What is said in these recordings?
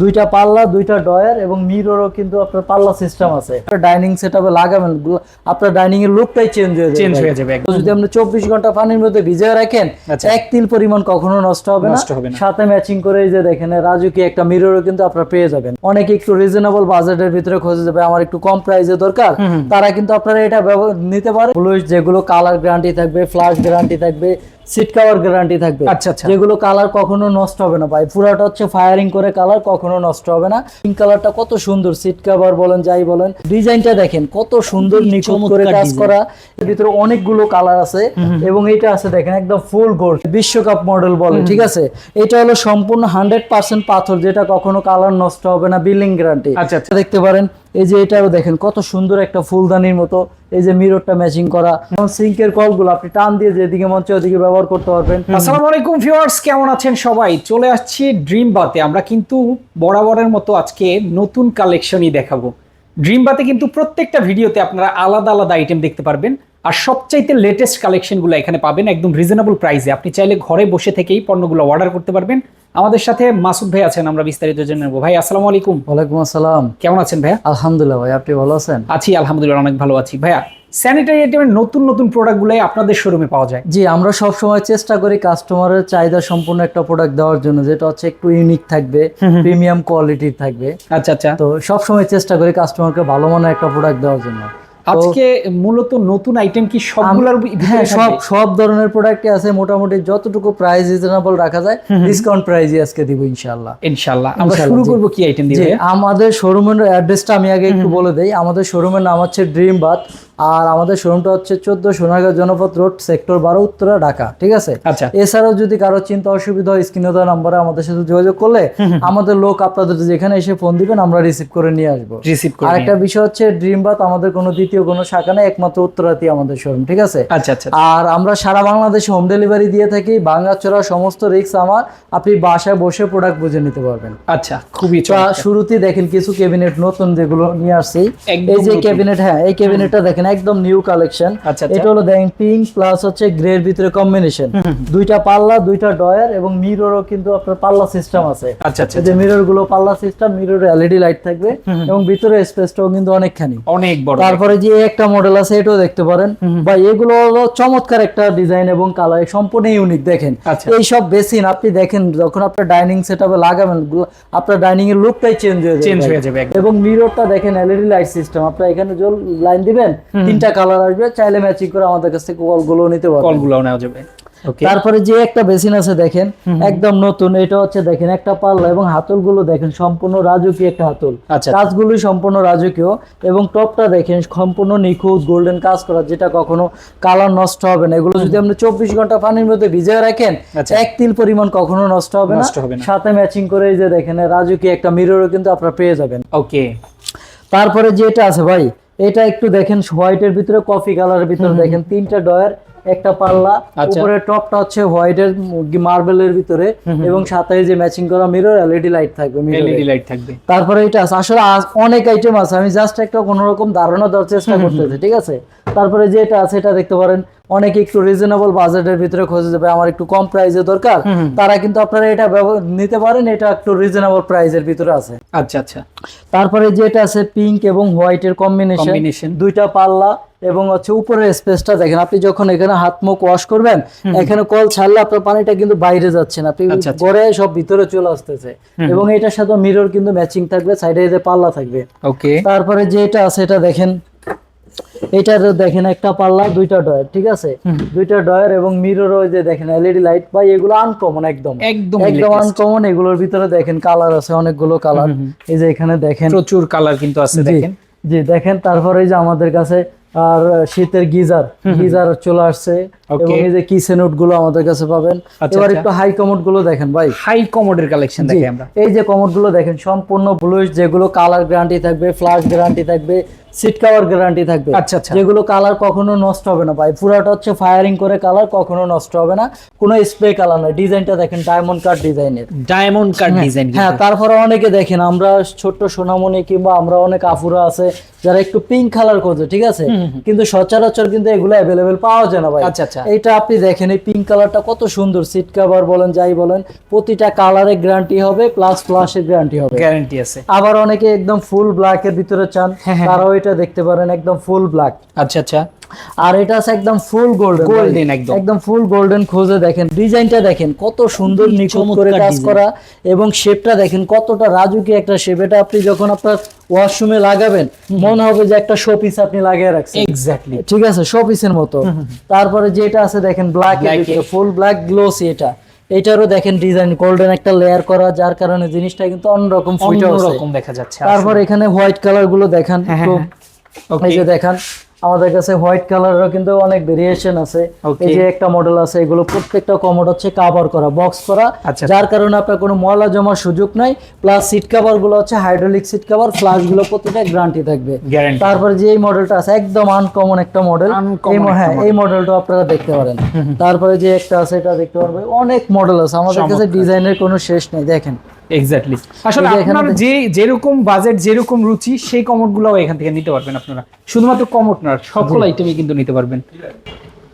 দুইটা পাল্লা দুইটা ডয়ার এবং মিররও কিন্তু আপনার পাল্লা সিস্টেম আছে। ডাইনিং সেটআপে লাগাবেন আপনার ডাইনিং এর লুকটাই চেঞ্জ হয়ে যাবে। চেঞ্জ হয়ে যাবে যদি আপনি চব্বিশ ঘণ্টা পানির মধ্যে ভিজিয়ে রাখেন আচ্ছা। এক তিল পরিমাণ কখনো নষ্ট হবে না। নষ্ট হবে সাথে ম্যাচিং করে এই যে দেখেন রাজুকি একটা মিররও কিন্তু আপনারা পেয়ে যাবেন। অনেকে একটু রিজনেবল বাজেটের ভিতরে খোঁজে যাবে আমার একটু কম প্রাইসে দরকার? তারা কিন্তু আপনারা এটা নিতে পারে। যেগুলো কালার গ্যারান্টি থাকবে ফ্লাশ গ্যারান্টি থাকবে সিট কভার গ্যারান্টি থাকবে। আচ্ছা, আচ্ছা। যেগুলো কালার কখনো নষ্ট হবে না ভাই। পুরাটা হচ্ছে ফায়ারিং করে কালার কখনো নষ্ট হবে না। পিঙ্ক কালারটা কত সুন্দর সিট কভার বলেন যাই বলেন। ডিজাইনটা দেখেন কত সুন্দর নিখুঁত করে কাজ করা। এর ভিতরে অনেকগুলো কালার আছে এবং এটা আছে দেখেন একদম ফুল গোল্ড বিশ্বকাপ মডেল বলে ঠিক আছে? এটা হলো সম্পূর্ণ হান্ড্রেড পার্সেন্ট পাথর যেটা কখনো কালার নষ্ট হবে না বিল্ডিং গ্যারান্টি আচ্ছা, আচ্ছা। দেখতে পারেন এই যে এটাও দেখেন কত সুন্দর একটা ফুলদানির মতো এই যে মিররটা ম্যাচিং করা। এবং সিঙ্কের কলগুলো আপনি টান দিয়ে যেদিকে মন চায় ওদিকে ব্যবহার করতে পারবেন। আসসালামু আলাইকুম ভিউয়ার্স কেমন আছেন সবাই? চলে আসছি ড্রিম বাতে আমরা কিন্তু বরাবরের মতো আজকে নতুন কালেকশনই দেখাবো। ড্রিম বাতে কিন্তু প্রত্যেকটা ভিডিওতে আপনারা আলাদা আলাদা আইটেম দেখতে পারবেন। আর সবচাইতে লেটেস্ট কালেকশনগুলো এখানে পাবেন একদম রিজনেবল প্রাইসে আপনি চাইলে ঘরে বসে থেকেই পণ্যগুলো অর্ডার করতে পারবেন। আমাদের সাথে মাসুদ ভাই আছেন আমরা বিস্তারিত জেনে নেব। ভাই আসসালামু আলাইকুম। ওয়ালাইকুম আসসালাম। কেমন আছেন ভাইয়া? আলহামদুলিল্লাহ ভাই আপনি ভালো আছেন? আছি আলহামদুলিল্লাহ অনেক ভালো আছি। ভাইয়া স্যানিটারি আইটেমের নতুন নতুন প্রোডাক্টগুলোই আপনাদের শোরুমে পাওয়া যায়? জি আমরা সব সময় চেষ্টা করি কাস্টমারের চাহিদা সম্পূর্ণ একটা প্রোডাক্ট দেওয়ার জন্য যেটা হচ্ছে একটু ইউনিক থাকবে প্রিমিয়াম কোয়ালিটির থাকবে। আচ্ছা আচ্ছা। তো সব সময় চেষ্টা করি কাস্টমারকে ভালো মানের একটা প্রোডাক্ট দেওয়ার জন্য। আজকে মূলত নতুন আইটেম কি সবগুলোর হ্যাঁ সব সব ধরনের প্রোডাক্টই আছে। মোটামুটি যতটুকু প্রাইস রিজনেবল রাখা যায় ডিসকাউন্ট প্রাইসই আজকে দিব ইনশাআল্লাহ। ইনশাআল্লাহ। আমরা শুরু। করব কি আইটেম দিয়ে আমাদের শোরুমের অ্যাড্রেসটা আমি আগে একটু বলে দেই। আমাদের শোরুমের নাম হচ্ছে ড্রিম বাথ আর আমাদের শোরুমটা হচ্ছে চোদ্দ সোনারগাঁও জনপথ রোড সেক্টর বারো উত্তরা ঢাকা ঠিক আছে? আচ্ছা। এছাড়াও যদি কারও চিন্তা অসুবিধা হয় স্ক্রিনে দেওয়া নাম্বারে আমাদের সাথে যোগাযোগ করলে আমাদের লোক আপনাদের যেখানে এসে ফোন দিবেন আমরা রিসিভ করে নিয়ে আসব। রিসিভ করে আরেকটা বিষয় হচ্ছে ড্রিম বাথ আমাদের কোনো দ্বিতীয় কোনো শাখা নেই একমাত্র উত্তরাতি আমাদের শোরুম ঠিক আছে? আচ্ছা আচ্ছা আর আমরা সারা বাংলাদেশে হোম ডেলিভারি দিয়ে থাকি ভাঙ্গাচোরা সমস্ত রিক্স আমার আপনি বাসায় বসে প্রোডাক্ট বুঝে নিতে পারবেন। আচ্ছা খুবই তো চমৎকার। শুরুতেই দেখেন কিছু ক্যাবিনেট নতুন যেগুলো নিয়ে আসছি। এই যে। ক্যাবিনেট হ্যাঁ এই ক্যাবিনেটটা দেখেন একদম নিউ কালেকশন আচ্ছা, আচ্ছা। এটা হলো দেখেন পিঙ্ক প্লাস হচ্ছে গ্রে এর ভিতরে কম্বিনেশন দুইটা পাল্লা দুইটা ডয়ার এবং মিররও কিন্তু আপনার পাল্লা সিস্টেম আছে। আচ্ছা আচ্ছা যে মিররগুলো পাল্লা সিস্টেম মিররে এলইডি লাইট থাকবে এবং ভিতরে স্পেসটাও কিন্তু অনেকখানি। অনেক বড়। তারপরে যে একটা মডেল আছে এটাও দেখতে পারেন। বা এগুলো হলো চমৎকার একটা ডিজাইন এবং কালার সম্পূর্ণ ইউনিক দেখেন। আচ্ছা। এই সব বেসিন আপনি দেখেন যখন আপনার ডাইনিং সেটআপে লাগাবেন আপনার ডাইনিং এর লুকটাই চেঞ্জ হয়ে যাবে চেঞ্জ হয়ে যাবে একদম। এবং মিররটা দেখেন এলইডি লাইট সিস্টেম আপনার এখানে জল লাইন দিবেন তিনটা কালার আসবে চাইলে ম্যাচিং করে আমাদের কাছ থেকে কলগুলো নিতে পারবেন। কলগুলো নেওয়া যাবে। তারপরে যে একটা বেসিন আছে দেখেন একদম নতুন এটা হচ্ছে দেখেন একটা পাল্লা এবং হাতলগুলো দেখেন সম্পূর্ণ রাজকীয় একটা হাতল। আচ্ছা। কাজগুলো সম্পূর্ণ রাজকীয় এবং টপটা দেখেন সম্পূর্ণ নিখুঁত গোল্ডেন কাজ করা যেটা কখনো কালার নষ্ট হবে না। এগুলো যদি আপনি চব্বিশ ঘণ্টা পানির মধ্যে ভিজিয়ে রাখেন আচ্ছা। এক তিল পরিমাণ কখনো নষ্ট হবে না। নষ্ট হবে সাথে ম্যাচিং করে এই যে দেখেন রাজকীয় একটা মিররও কিন্তু আপনারা পেয়ে যাবেন। ওকে তারপরে যেটা আছে ভাই এটা একটু দেখেন হোয়াইটের ভিতরে কফি কালারের ভিতরে দেখেন তিনটা ডয়ার একটা পাল্লা আচ্ছা। উপরে টপটা হচ্ছে হোয়াইট হোয়াইটের মার্বেলের ভিতরে এবং সাথে যে ম্যাচিং করা মিরর এলইডি লাইট থাকবে এলইডি লাইট থাকবে। তারপরে এটা আসলে অনেক আইটেম আছে আমি জাস্ট একটা কোনো রকম ধারণা দেওয়ার চেষ্টা করতেছি ঠিক আছে? তারপরে যেটা আছে এটা দেখতে পারেন অনেকে একটু রিজনেবল বাজেটের ভিতরে খোঁজে যাবে আমার একটু কম প্রাইসে দরকার। তারা কিন্তু আপনারা এটা নিতে পারেন এটা একটু রিজনেবল প্রাইসের ভিতরে আছে। আচ্ছা আচ্ছা। তারপরে যেটা আছে পিঙ্ক এবং হোয়াইটের কম্বিনেশন। দুইটা পাল্লা এবং হচ্ছে উপরের স্পেসটা দেখেন আপনি যখন এখানে হাত মুখ ওয়াশ করবেন এখানে কল ছাড়লে আপনার পানিটা কিন্তু বাইরে যাচ্ছে না আপনি আচ্ছা, আচ্ছা। পরে সব ভিতরে চলে আসতেছে। এবং এটার সাথে মিরর কিন্তু ম্যাচিং থাকবে সাইডে যে পাল্লা থাকবে। ওকে তারপরে যেটা আছে এটা দেখেন এটা দেখেন একটা পাল্লা দুইটা ডয়ার ঠিক আছে? দুইটা ডয়ার এবং মিরর ওই যে দেখেন এলইডি লাইট ভাই এগুলো আনকমন একদম। একদম একদম আনকমন এগুলোর ভিতরে দেখেন কালার আছে অনেকগুলো কালার এই যে এখানে দেখেন। প্রচুর কালার কিন্তু আছে দেখেন। জি দেখেন তারপরে যে আমাদের কাছে আর শীতের গিজার গিজার চলে আসছে. এবং এই যে কিচেনগুলো আমাদের কাছে পাবেন আচ্ছা, এবার আচ্ছা। একটু হাই কমোডগুলো দেখেন ভাই হাই কমোডের কালেকশন দেখি আমরা এই যে কমোডগুলো দেখেন সম্পূর্ণ ব্লুইশ যেগুলো কালার গ্যারান্টি থাকবে ফ্লাশ গ্যারান্টি থাকবে সিট কভার গ্যারান্টি থাকবে। আচ্ছা, আচ্ছা। যেগুলো কালার কখনো নষ্ট হবে না ভাই। পুরাটা হচ্ছে ফায়ারিং করে কালার কখনো নষ্ট হবে না। কোনো স্প্রে কালার নয়। ডিজাইনটা দেখেন ডায়মন্ড কাট ডিজাইনের ডায়মন্ড কাট ডিজাইন হ্যাঁ তারপরে অনেকে দেখেন আমরা ছোট্ট সোনামণি কিংবা আমরা অনেক আফুরা আছে যারা একটু পিঙ্ক কালার খোঁজে ঠিক আছে? কিন্তু সচরাচর কিন্তু এগুলো অ্যাভেলেবেল পাওয়া যায় না ভাই। আচ্ছা, আচ্ছা। এটা আপনি দেখেন এই পিঙ্ক কালারটা কত সুন্দর। সিট কভার বলেন যাই বলেন প্রতিটা কালারের গ্যারান্টি হবে প্লাস ফ্লাশের গ্যারান্টি হবে। গ্যারান্টি আছে। আবার অনেকে একদম ফুল ব্ল্যাক এর ভিতরে চান হ্যাঁ, হ্যাঁ। তারাও এটা দেখতে পারেন একদম ফুল ব্ল্যাক আচ্ছা আচ্ছা। আর এটা আছে একদম ফুল গোল্ডেন Golden একদম। একদম ফুল গোল্ডেন খুঁজে দেখেন ডিজাইনটা দেখেন কত সুন্দর নিখুঁত করে কাজ করা এবং শেপটা দেখেন কতটা রাজুকি একটা শেপ এটা আপনি যখন আপনার ওয়াশরুমে লাগাবেন মনে হবে যে একটা শোপিস আপনি লাগিয়ে রাখছেন। এক্স্যাক্টলি ঠিক আছে শোপিসের মতো। তারপরে যেটা আছে দেখেন ব্ল্যাক ফুল ব্ল্যাক গ্লোসি এটা। এটারও দেখেন ডিজাইন গোল্ডেন একটা লেয়ার করা যার কারণে জিনিসটা কিন্তু অন্যরকম ফুটে অন্যরকম দেখা যাচ্ছে তারপর এখানে হোয়াইট কালারগুলো দেখান হ্যাঁ, একটু। এই যে দেখান। আমাদের কাছে হোয়াইট কালারেরও কিন্তু অনেক ভেরিয়েশন আছে। এই যে একটা মডেল আছে এগুলো প্রত্যেকটা কমোড হচ্ছে কাভার করা বক্স করা। আচ্ছা। যার কারণে আপনার কোনো ময়লা জমার সুযোগ নাই প্লাস সিট কভারগুলো হচ্ছে হাইড্রোলিক সিট কভার ফ্লাশগুলো প্রতিটা গ্যারান্টি থাকবে। তারপর যে এই মডেলটা আছে একদম আনকমন একটা মডেল হ্যাঁ এই মডেলটা আপনারা দেখতে পারেন। তারপরে যে একটা আছে এটা দেখতে পারবেন অনেক মডেল আছে। আমাদের কাছে ডিজাইনের কোনো শেষ নেই দেখেন। এক্স্যাক্টলি আসলে আপনার যে যেরকম বাজেট যেরকম রুচি সেই কমোডগুলো এখান থেকে নিতে পারবেন আপনারা। শুধুমাত্র কমোড না সকল আইটেমই কিন্তু নিতে পারবেন।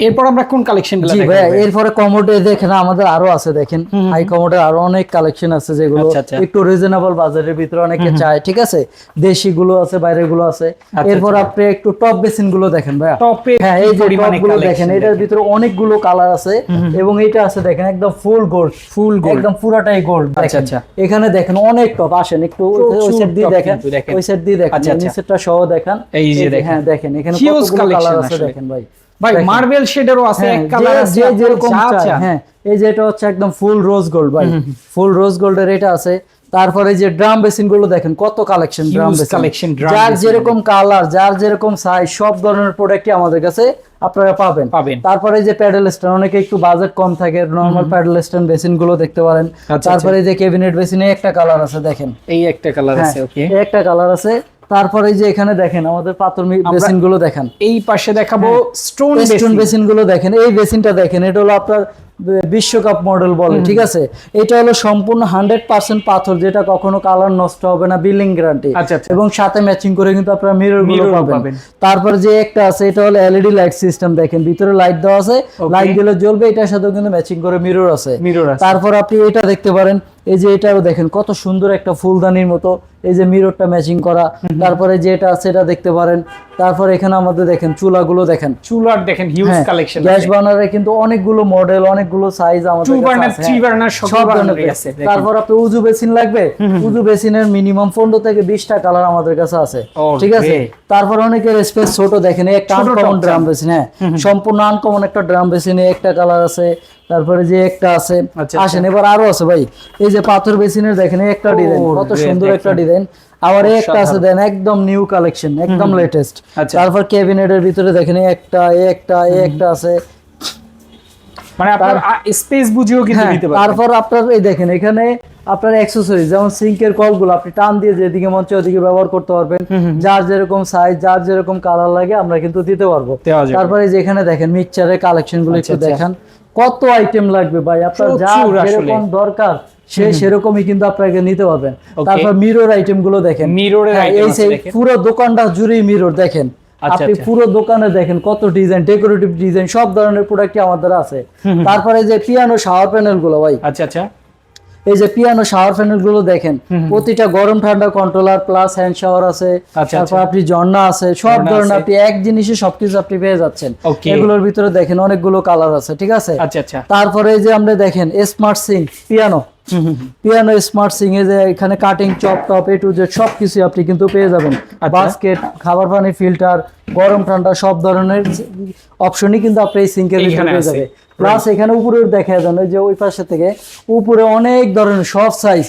এরপর আমরা কোন কালেকশন জি ভাইয়া এরপরে কমোডে দেখেন আমাদের আরও আছে দেখেন। হাই কমোডে আরও অনেক কালেকশন আছে যেগুলো আচ্ছা, আচ্ছা। একটু রিজনেবল বাজারের ভিতরে অনেকে চায় ঠিক আছে? দেশি গুলো আছে বাইরেরগুলো আছে। আচ্ছা, এরপর আপনি একটু টপ বেসিনগুলো দেখেন ভাইয়া। টপে হ্যাঁ এই যে টপগুলো দেখেন এটার ভিতরে অনেকগুলো কালার আছে এবং এটা আছে দেখেন একদম ফুল গোল্ড ফুল গোল্ড একদম পুরাটাই গোল্ড আচ্ছা, আচ্ছা। এখানে দেখেন অনেক টপ আসেন একটু ওই- সাইড দিয়ে দেখেন ওই সাইড দিয়ে দেখেন। নিচেরটা সহ দেখান। এই যে দেখেন। হ্যাঁ দেখেন এখানে কতগুলো কালার আছে দেখেন ভাই। ভাই মার্বেল শেডেরও আছে হ্যাঁ, এক কালার আছে যেরকম। হ্যাঁ এই যে এটা হচ্ছে একদম ফুল রোজ গোল্ড ভাই। ফুল রোজ গোল্ডের এটা আছে। তারপরে যে ড্রাম বেসিনগুলো দেখেন কত কালেকশন ড্রাম বেসিন collection যার যেরকম কালার যার যেরকম সাইজ সব ধরনের প্রোডাক্টই আমাদের কাছে আপনারা পাবেন। পাবেন। তারপরে যে প্যাডেল স্ট্যান্ড অনেকে একটু বাজেট কম থাকে নরমাল প্যাডেল স্ট্যান্ড বেসিনগুলো দেখতে পারেন। আচ্ছা, তারপরে যে ক্যাবিনেট বেসিনে একটা কালার আছে দেখেন। এই একটা কালার হ্যাঁ আছে ওকে একটা কালার আছে। তারপরে যে এখানে দেখেন আমাদের পাথর বেসিনগুলো দেখেন। এই পাশে দেখাবো স্টোন স্টোন বেসিনগুলো দেখেন এই বেসিনটা দেখেন এটা হলো আপনার বিশ্বকাপ মডেল বলে ঠিক আছে? এটা হলো সম্পূর্ণ হান্ড্রেড পার্সেন্ট পাথর যেটা কখনো কালার নষ্ট হবে না বিল্ডিং গ্যারান্টি আচ্ছা, আচ্ছা। এবং সাথে ম্যাচিং করে কিন্তু আপনারা মিররগুলো পাবেন। তারপর যে একটা আছে এটা হলো এলইডি লাইট সিস্টেম দেখেন ভিতরে লাইট দেওয়া আছে। লাইট দিলে জ্বলবে এটার সাথেও কিন্তু ম্যাচিং করে মিরর আছে। তারপর আপনি এটা দেখতে পারেন এই যে এটাও দেখেন কত সুন্দর একটা ফুলদানির মতো এই যে মিররটা ম্যাচিং করা। তারপরে যে এটা আছে এটা দেখতে পারেন। তারপর এখানে আমাদের দেখেন চুলাগুলো দেখেন। চুলার দেখেন হিউজ হ্যাঁ, কালেকশন গ্যাস বার্নারে কিন্তু অনেকগুলো মডেল অনেকগুলো সাইজ আমাদের টু বার্নার আছে, থ্রি। বার্নার সব ধরনের আছে তারপর আপনি উজু বেসিন লাগবে? উজু বেসিনের মিনিমাম পনেরো থেকে বিশটা কালার আমাদের কাছে আছে। ঠিক আছে? তারপর অনেকের স্পেস ছোট দেখেন একটা আনকমন ড্রাম বেসিন হ্যাঁ। সম্পূর্ণ আনকমন একটা ড্রাম বেসিনে একটা কালার আছে। তারপরে যে একটা আছে আচ্ছা, আসেন এবার আরও আছে ভাই। এই যে পাথর বেসিনের দেখেন একটা ডিজাইন কত সুন্দর একটা ডিজাইন। আবার একটা আছে দেন একদম নিউ কালেকশন একদম লেটেস্ট আচ্ছা। তারপর ক্যাবিনেটের ভিতরে দেখেন একটা একটা একটা আছে। মানে আপনার স্পেস বুঝিও কিন্তু হ্যাঁ, নিতে পারবেন। তারপর আপনার এই দেখেন এখানে আপনার অ্যাক্সেসরিজ যেমন সিঙ্কের কলগুলো আপনি টান দিয়ে যেদিকে মন চায় ওদিকে ব্যবহার করতে পারবেন। যার যেরকম সাইজ যার যেরকম কালার লাগে আমরা কিন্তু দিতে পারব। তারপরে যে এখানে দেখেন মিক্সচারের কালেকশনগুলো একটু আচ্ছা, আচ্ছা। দেখান। কত আইটেম লাগবে ভাই? আপনার যা যেরকম দরকার সে সেরকমই কিন্তু আপনাকে নিতে পারবেন। তারপর মিরর আইটেমগুলো দেখেন। এর হ্যাঁ, এই সেই পুরো দোকানটা জুড়েই মিরর দেখেন। আচ্ছা, আপনি আচ্ছা। পুরো দোকানে দেখেন কত ডিজাইন ডেকোরেটিভ ডিজাইন সব ধরনের প্রোডাক্টই আমাদের আছে। তারপরে যে পিয়ানো শাওয়ার প্যানেলগুলো ভাই। আচ্ছা আচ্ছা। এই যে পিয়ানো শাওয়ার প্যানেলগুলো দেখেন প্রতিটা গরম ঠান্ডা কন্ট্রোলার প্লাস হ্যান্ড শাওয়ার আছে আচ্ছা, তারপর আপনি ঝর্ণা আছে সব ধরনের আপনি এক জিনিসে সবকিছু আপনি পেয়ে যাচ্ছেন। এগুলোর ভিতরে দেখেন অনেকগুলো কালার আছে ঠিক আছে? আচ্ছা আচ্ছা। তারপরে এই যে আমরা দেখেন smart sing piano. Piano smart sing এ যে এখানে cutting chop top A to Z সবকিছু আপনি কিন্তু পেয়ে যাবেন আচ্ছা। বাস্কেট খাবার পানি ফিল্টার গরম ঠান্ডা সব ধরনের অপশনই কিন্তু আপনি এই সিঙ্কের ভিতরে পেয়ে। যাবে প্লাস এখানে উপরে দেখা যান যে ওই পাশে থেকে উপরে অনেক ধরনের সব সাইজ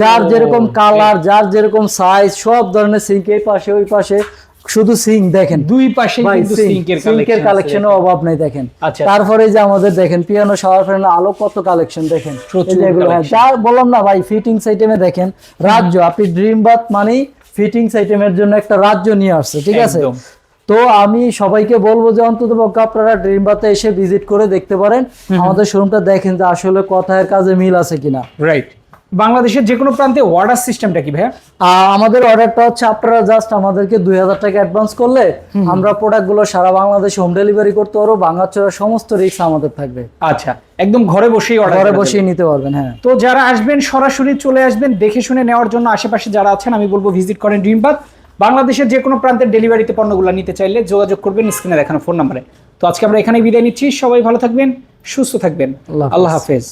যার যেরকম কালার যার যেরকম সাইজ সব ধরনের সিঙ্ক এই পাশে ওই পাশে শুধু সিঙ্ক দেখেন। দুই পাশে সিঙ্কের সিঙ্কের কালেকশন কালেকশনের অভাব নেই দেখেন। আচ্ছা। তারপরে যে আমাদের দেখেন পিয়ানো শাওয়ার ফ্যান আলো কত কালেকশন দেখেন। হ্যাঁ, যা বললাম না ভাই ফিটিংস আইটেমে দেখেন রাজ্য আপনি ড্রিম বাথ মানেই ফিটিংস আইটেমের জন্য একটা রাজ্য নিয়ে আসছে ঠিক আছে? তো আমি সবাইকে বলব যে অন্তত পক্ষে আপনারা ড্রিম বাতে এসে ভিজিট করে দেখতে পারেন। আমাদের শোরুমটা দেখেন যে আসলে কথার কাজে মিল আছে কিনা। রাইট বাংলাদেশের যে কোনো প্রান্তে অর্ডার সিস্টেমটা কি ভাইয়া? আমাদের অর্ডারটা হচ্ছে আপনারা জাস্ট আমাদেরকে দুই হাজার টাকা অ্যাডভান্স করলে আমরা প্রোডাক্টগুলো সারা বাংলাদেশে হোম ডেলিভারি করতে পারব বাংলাচোরা সমস্ত রিক্স আমাদের থাকবে। আচ্ছা একদম ঘরে বসেই অর্ডার ঘরে বসেই নিতে পারবেন হ্যাঁ। তো যারা আসবেন সরাসরি চলে আসবেন দেখে শুনে নেওয়ার জন্য আশেপাশে যারা আছেন আমি বলব ভিজিট করেন ড্রিমবাদ বাংলাদেশের যে কোনো প্রান্তের ডেলিভারিতে পণ্যগুলো নিতে চাইলে যোগাযোগ করবেন স্ক্রিনে দেখানো ফোন নাম্বারে তো আজকে আমরা এখানে বিদায় নিচ্ছি সবাই ভালো থাকবেন সুস্থ থাকবেন। আল্লাহ আল্লাহ হাফেজ।